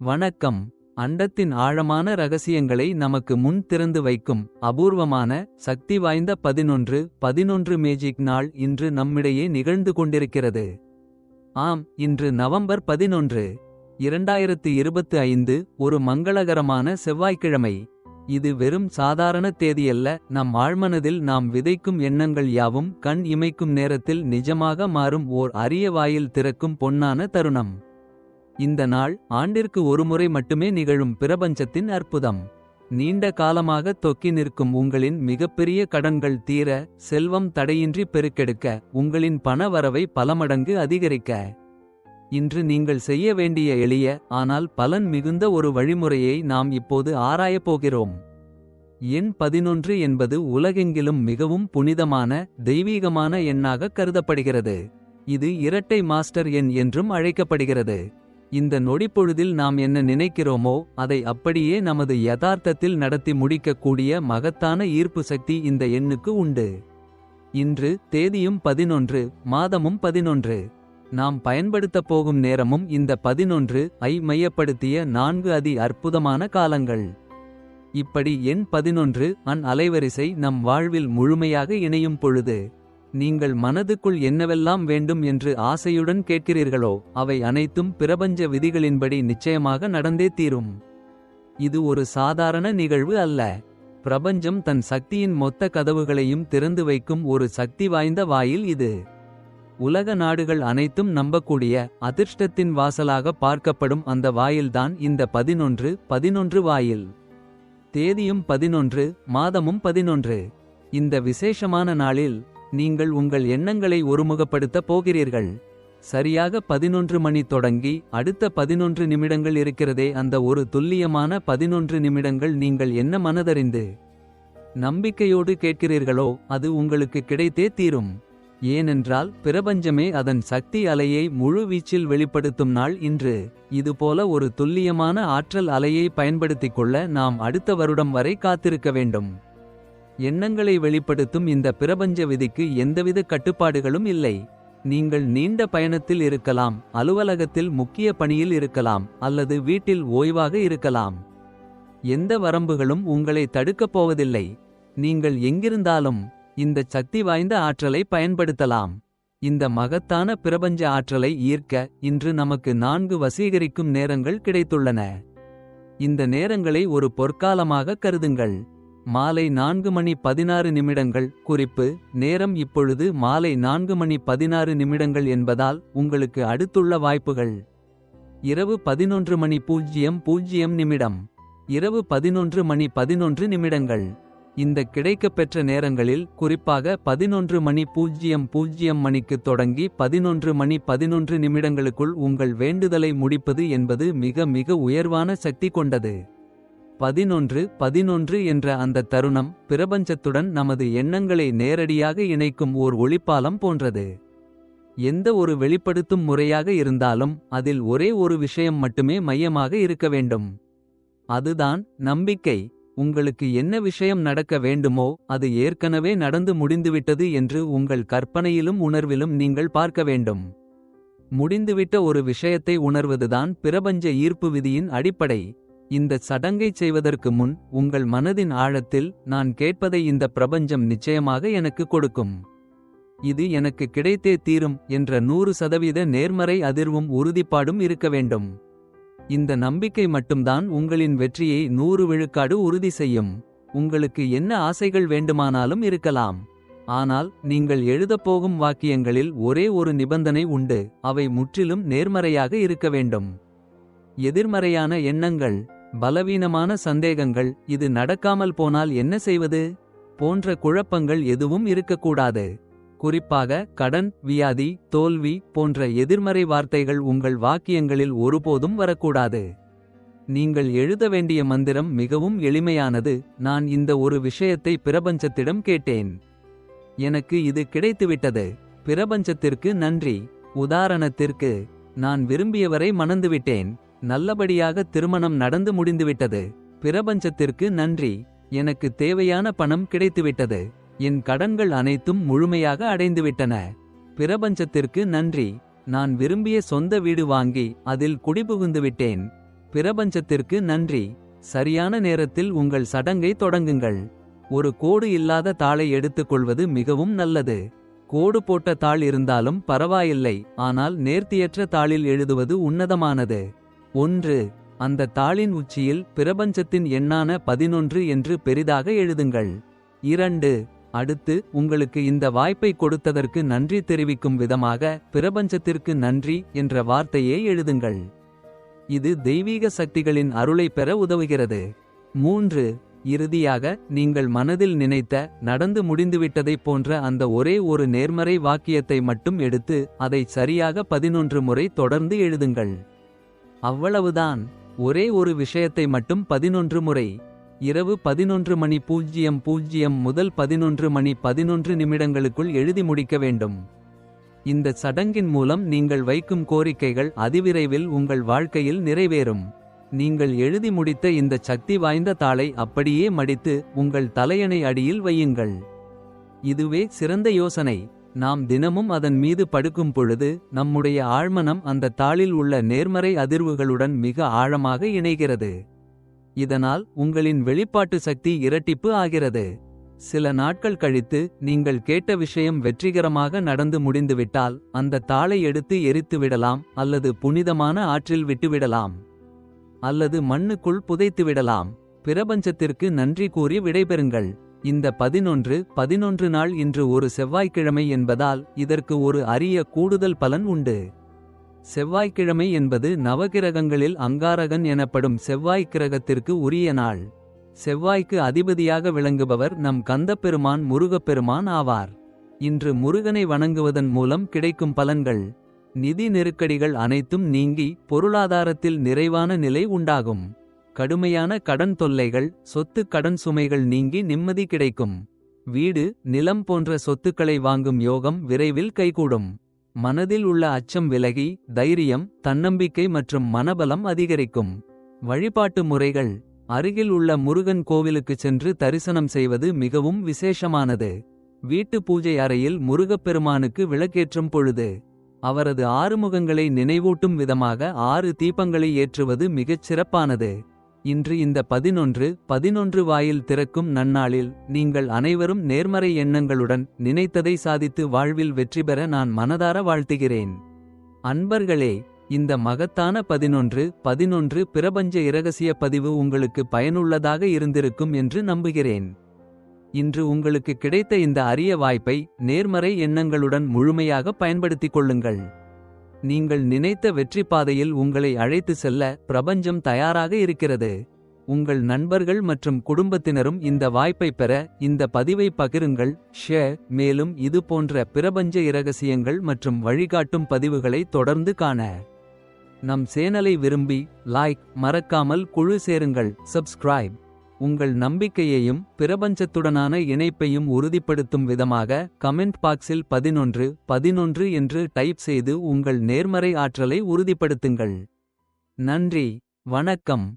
வணக்கம். அண்டத்தின் ஆழமான ரகசியங்களை நமக்கு முன் திறந்து வைக்கும் அபூர்வமான சக்தி வாய்ந்த பதினொன்று பதினொன்று மேஜிக் நாள் இன்று நம்மிடையே நிகழ்ந்து கொண்டிருக்கிறது. ஆம் இன்று நவம்பர் பதினொன்று இரண்டாயிரத்து இருபத்து ஐந்து ஒரு மங்களகரமான செவ்வாய்க்கிழமை. இது வெறும் சாதாரண தேதியல்ல நம் ஆழ்மனதில் நாம் விதைக்கும் எண்ணங்கள் யாவும் கண் இமைக்கும் நேரத்தில் நிஜமாக மாறும் ஓர் அரிய வாயில் திறக்கும் பொன்னான தருணம். இந்த நாள் ஆண்டிற்கு ஒருமுறை மட்டுமே நிகழும் பிரபஞ்சத்தின் அற்புதம். நீண்ட காலமாக தொக்கி நிற்கும் உங்களின் மிகப்பெரிய கடன்கள் தீர செல்வம் தடையின்றி பெருக்கெடுக்க உங்களின் பண வரவை பல மடங்கு அதிகரிக்க. இன்று நீங்கள் செய்ய வேண்டிய எளிய ஆனால் பலன் மிகுந்த ஒரு வழிமுறையை நாம் இப்போது ஆராயப் போகிறோம். எண் பதினொன்று என்பது உலகெங்கிலும் மிகவும் புனிதமான தெய்வீகமான எண்ணாக கருதப்படுகிறது. இது இரட்டை மாஸ்டர் எண் என்றும் அழைக்கப்படுகிறது. இந்த நொடிப்பொழுதில் நாம் என்ன நினைக்கிறோமோ அதை அப்படியே நமது யதார்த்தத்தில் நடத்தி முடிக்கக்கூடிய மகத்தான ஈர்ப்பு சக்தி இந்த எண்ணுக்கு உண்டு. இன்று தேதியும் பதினொன்று மாதமும் பதினொன்று. நாம் பயன்படுத்தப் போகும் நேரமும் இந்த பதினொன்று ஐ மையப்படுத்திய நான்கு அதி அற்புதமான காலங்கள். இப்படி எண் பதினொன்று அன் அலைவரிசை நம் வாழ்வில் முழுமையாக இணையும் பொழுது நீங்கள் மனதுக்குள் என்னவெல்லாம் வேண்டும் என்று ஆசையுடன் கேட்கிறீர்களோ அவை அனைத்தும் பிரபஞ்ச விதிகளின்படி நிச்சயமாக நடந்தே தீரும். இது ஒரு சாதாரண நிகழ்வு அல்ல. பிரபஞ்சம் தன் சக்தியின் மொத்த கதவுகளையும் திறந்து வைக்கும் ஒரு சக்தி வாய்ந்த வாயில் இது. உலக நாடுகள் அனைத்தும் நம்பக்கூடிய அதிர்ஷ்டத்தின் வாசலாக பார்க்கப்படும் அந்த வாயில்தான் இந்த பதினொன்று பதினொன்று வாயில். தேதியும் பதினொன்று மாதமும் பதினொன்று. இந்த விசேஷமான நாளில் நீங்கள் உங்கள் எண்ணங்களை ஒருமுகப்படுத்தப் போகிறீர்கள். சரியாக பதினொன்று மணி தொடங்கி அடுத்த பதினொன்று நிமிடங்கள் இருக்கிறதே அந்த ஒரு துல்லியமான பதினொன்று நிமிடங்கள் நீங்கள் என்ன மனதறிந்து நம்பிக்கையோடு கேட்கிறீர்களோ அது உங்களுக்கு கிடைத்தே தீரும். ஏனென்றால் பிரபஞ்சமே அதன் சக்தி அலையை முழு வீச்சில் வெளிப்படுத்தும் நாள் இன்று. இதுபோல ஒரு துல்லியமான ஆற்றல் அலையை பயன்படுத்திக் கொள்ள நாம் அடுத்த வருடம் வரை காத்திருக்க வேண்டும். எண்ணங்களை வெளிப்படுத்தும் இந்த பிரபஞ்ச விதிக்கு எந்தவித கட்டுப்பாடுகளும் இல்லை. நீங்கள் நீண்ட பயணத்தில் இருக்கலாம் அலுவலகத்தில் முக்கிய பணியில் இருக்கலாம் அல்லது வீட்டில் ஓய்வாக இருக்கலாம். எந்த வரம்புகளும் உங்களை தடுக்கப் போவதில்லை. நீங்கள் எங்கிருந்தாலும் இந்த சக்தி வாய்ந்த ஆற்றலை பயன்படுத்தலாம். இந்த மகத்தான பிரபஞ்ச ஆற்றலை ஈர்க்க இன்று நமக்கு நான்கு வசீகரிக்கும் நேரங்கள் கிடைத்துள்ளன. இந்த நேரங்களை ஒரு பொற்காலமாக கருதுங்கள். மாலை நான்கு மணி பதினாறு நிமிடங்கள். குறிப்பு நேரம் இப்பொழுது மாலை நான்கு மணி பதினாறு நிமிடங்கள் என்பதால் உங்களுக்கு அடுத்துள்ள வாய்ப்புகள். இரவு பதினொன்று மணி பூஜ்ஜியம் பூஜ்ஜியம் நிமிடம். இரவு பதினொன்று மணி பதினொன்று நிமிடங்கள். இந்த கிடைக்கப்பெற்ற நேரங்களில் குறிப்பாக பதினொன்று மணி பூஜ்ஜியம் பூஜ்ஜியம் மணிக்கு தொடங்கி பதினொன்று மணி பதினொன்று நிமிடங்களுக்குள் உங்கள் வேண்டுதலை முடிப்பது என்பது மிக மிக உயர்வான சக்தி கொண்டது. பதினொன்று பதினொன்று என்ற அந்த தருணம் பிரபஞ்சத்துடன் நமது எண்ணங்களை நேரடியாக இணைக்கும் ஓர் ஒளிப்பாலம் போன்றது. எந்த ஒரு வெளிப்படுத்தும் முறையாக இருந்தாலும் அதில் ஒரே ஒரு விஷயம் மட்டுமே மையமாக இருக்க வேண்டும். அதுதான் நம்பிக்கை. உங்களுக்கு என்ன விஷயம் நடக்க வேண்டுமோ அது ஏற்கனவே நடந்து முடிந்துவிட்டது என்று உங்கள் கற்பனையிலும் உணர்விலும் நீங்கள் பார்க்க வேண்டும். முடிந்துவிட்ட ஒரு விஷயத்தை உணர்வதுதான் பிரபஞ்ச ஈர்ப்பு விதியின் அடிப்படை. இந்த சடங்கைச் செய்வதற்கு முன் உங்கள் மனதின் ஆழத்தில் நான் கேட்பதை இந்த பிரபஞ்சம் நிச்சயமாக எனக்கு கொடுக்கும். இது எனக்கு கிடைத்தே தீரும் என்ற நூறு சதவீத நேர்மறை அதிர்வும் உறுதிப்பாடும் இருக்க வேண்டும். இந்த நம்பிக்கை மட்டும்தான் உங்களின் வெற்றியை நூறு விழுக்காடு உறுதி செய்யும். உங்களுக்கு என்ன ஆசைகள் வேண்டுமானாலும் இருக்கலாம். ஆனால் நீங்கள் எழுதப்போகும் வாக்கியங்களில் ஒரே ஒரு நிபந்தனை உண்டு அவை முற்றிலும் நேர்மறையாக இருக்க வேண்டும். எதிர்மறையான எண்ணங்கள் பலவீனமான சந்தேகங்கள் இது நடக்காமல் போனால் என்ன செய்வது? போன்ற குழப்பங்கள் எதுவும் இருக்கக்கூடாது. குறிப்பாக கடன் வியாதி தோல்வி போன்ற எதிர்மறை வார்த்தைகள் உங்கள் வாக்கியங்களில் ஒருபோதும் வரக்கூடாது. நீங்கள் எழுத வேண்டிய மந்திரம் மிகவும் எளிமையானது. நான் இந்த ஒரு விஷயத்தை பிரபஞ்சத்திடம் கேட்டேன். எனக்கு இது கிடைத்துவிட்டது. பிரபஞ்சத்திற்கு நன்றி. உதாரணத்திற்கு நான் விரும்பியவரை மணந்துவிட்டேன். நல்லபடியாக திருமணம் நடந்து முடிந்துவிட்டது. பிரபஞ்சத்திற்கு நன்றி. எனக்கு தேவையான பணம் கிடைத்துவிட்டது. என் கடன்கள் அனைத்தும் முழுமையாக அடைந்துவிட்டன. பிரபஞ்சத்திற்கு நன்றி. நான் விரும்பிய சொந்த வீடு வாங்கி அதில் குடிபுகுந்து விட்டேன். பிரபஞ்சத்திற்கு நன்றி. சரியான நேரத்தில் உங்கள் சடங்கை தொடங்குங்கள். ஒரு கோடு இல்லாத தாளை எடுத்துக்கொள்வது மிகவும் நல்லது. கோடு போட்ட தாள் இருந்தாலும் பரவாயில்லை. ஆனால் நேர்த்தியற்ற தாளில் எழுதுவது உன்னதமானது. ஒன்று அந்த தாளின் உச்சியில் பிரபஞ்சத்தின் எண்ணான பதினொன்று என்று பெரிதாக எழுதுங்கள். இரண்டு அடுத்து உங்களுக்கு இந்த வாய்ப்பை கொடுத்ததற்கு நன்றி தெரிவிக்கும் விதமாக பிரபஞ்சத்திற்கு நன்றி என்ற வார்த்தையே எழுதுங்கள். இது தெய்வீக சக்திகளின் அருளை பெற உதவுகிறது. மூன்று இறுதியாக நீங்கள் மனதில் நினைத்த நடந்து முடிந்துவிட்டதைப் போன்ற அந்த ஒரே ஒரு நேர்மறை வாக்கியத்தை மட்டும் எடுத்து அதை சரியாக பதினொன்று முறை தொடர்ந்து எழுதுங்கள். அவ்வளவுதான். ஒரே ஒரு விஷயத்தை மட்டும் பதினொன்று முறை. இரவு பதினொன்று மணி பூஜ்ஜியம் பூஜ்ஜியம் முதல் பதினொன்று மணி பதினொன்று நிமிடங்களுக்குள் எழுதி முடிக்க வேண்டும். இந்த சடங்கின் மூலம் நீங்கள் வைக்கும் கோரிக்கைகள் அதிவிரைவில் உங்கள் வாழ்க்கையில் நிறைவேறும். நீங்கள் எழுதி முடித்த இந்த சக்தி வாய்ந்த தாளை அப்படியே மடித்து உங்கள் தலையணை அடியில் வையுங்கள். இதுவே சிறந்த யோசனை. நாம் தினமும் அதன் மீது படுக்கும் பொழுது நம்முடைய ஆழ்மனம் அந்த தாளில் உள்ள நேர்மறை அதிர்வுகளுடன் மிக ஆழமாக இணைகிறது. இதனால் உங்களின் வெளிப்பாட்டு சக்தி இரட்டிப்பு ஆகிறது. சில நாட்கள் கழித்து நீங்கள் கேட்ட விஷயம் வெற்றிகரமாக நடந்து முடிந்துவிட்டால் அந்த தாளை எடுத்து எரித்து விடலாம் அல்லது புனிதமான ஆற்றில் விட்டுவிடலாம். அல்லது மண்ணுக்குள் புதைத்துவிடலாம் பிரபஞ்சத்திற்கு நன்றி கூறி விடைபெறுங்கள். இந்த பதினொன்று பதினொன்று நாள் இன்று ஒரு செவ்வாய்க்கிழமை என்பதால் இதற்கு ஒரு அரிய கூடுதல் பலன் உண்டு. செவ்வாய்க்கிழமை என்பது நவகிரகங்களில் அங்காரகன் எனப்படும் செவ்வாய் கிரகத்திற்கு உரிய நாள். செவ்வாய்க்கு அதிபதியாக விளங்குபவர் நம் கந்தப்பெருமான் முருகப்பெருமான் ஆவார். இன்று முருகனை வணங்குவதன் மூலம் கிடைக்கும் பலன்கள். நிதி நெருக்கடிகள் அனைத்தும் நீங்கி பொருளாதாரத்தில் நிறைவான நிலை உண்டாகும். கடுமையான கடன் தொல்லைகள் சொத்து கடன் சுமைகள் நீங்கி நிம்மதி கிடைக்கும். வீடு நிலம் போன்ற சொத்துக்களை வாங்கும் யோகம் விரைவில் கைகூடும். மனதில் உள்ள அச்சம் விலகி தைரியம் தன்னம்பிக்கை மற்றும் மனபலம் அதிகரிக்கும். வழிபாட்டு முறைகள். அருகில் உள்ள முருகன் கோவிலுக்கு சென்று தரிசனம் செய்வது மிகவும் விசேஷமானது. வீட்டு பூஜை அறையில் முருகப்பெருமானுக்கு விளக்கேற்றும் பொழுது அவரது ஆறுமுகங்களை நினைவூட்டும் விதமாக ஆறு தீபங்களை ஏற்றுவது மிகச் சிறப்பானது. இன்று இந்த பதினொன்று பதினொன்று வாயில் திறக்கும் நன்னாளில் நீங்கள் அனைவரும் நேர்மறை எண்ணங்களுடன் நினைத்ததை சாதித்து வாழ்வில் வெற்றி பெற நான் மனதார வாழ்த்துகிறேன். அன்பர்களே இந்த மகத்தான பதினொன்று பதினொன்று பிரபஞ்ச இரகசிய பதிவு உங்களுக்கு பயனுள்ளதாக இருந்திருக்கும் என்று நம்புகிறேன். இன்று உங்களுக்கு கிடைத்த இந்த அரிய வாய்ப்பை நேர்மறை எண்ணங்களுடன் முழுமையாக பயன்படுத்திக் கொள்ளுங்கள். நீங்கள் நினைத்த வெற்றி பாதையில் உங்களை அழைத்து செல்ல பிரபஞ்சம் தயாராக இருக்கிறது. உங்கள் நண்பர்கள் மற்றும் குடும்பத்தினரும் இந்த வாய்ப்பை பெற இந்த பதிவை பகிருங்கள் ஷேர் மேலும் இது போன்ற பிரபஞ்ச இரகசியங்கள் மற்றும் வழிகாட்டும் பதிவுகளை தொடர்ந்து காண. நம் சேனலை விரும்பி லைக் மறக்காமல் குழு சேருங்கள் சப்ஸ்கிரைப். உங்கள் நம்பிக்கையையும் பிரபஞ்சத்துடனான இணைப்பையும் உறுதிப்படுத்தும் விதமாக கமெண்ட் பாக்ஸில் பதினொன்று பதினொன்று என்று டைப் செய்து உங்கள் நேர்மறை ஆற்றலை உறுதிப்படுத்துங்கள். நன்றி வணக்கம்.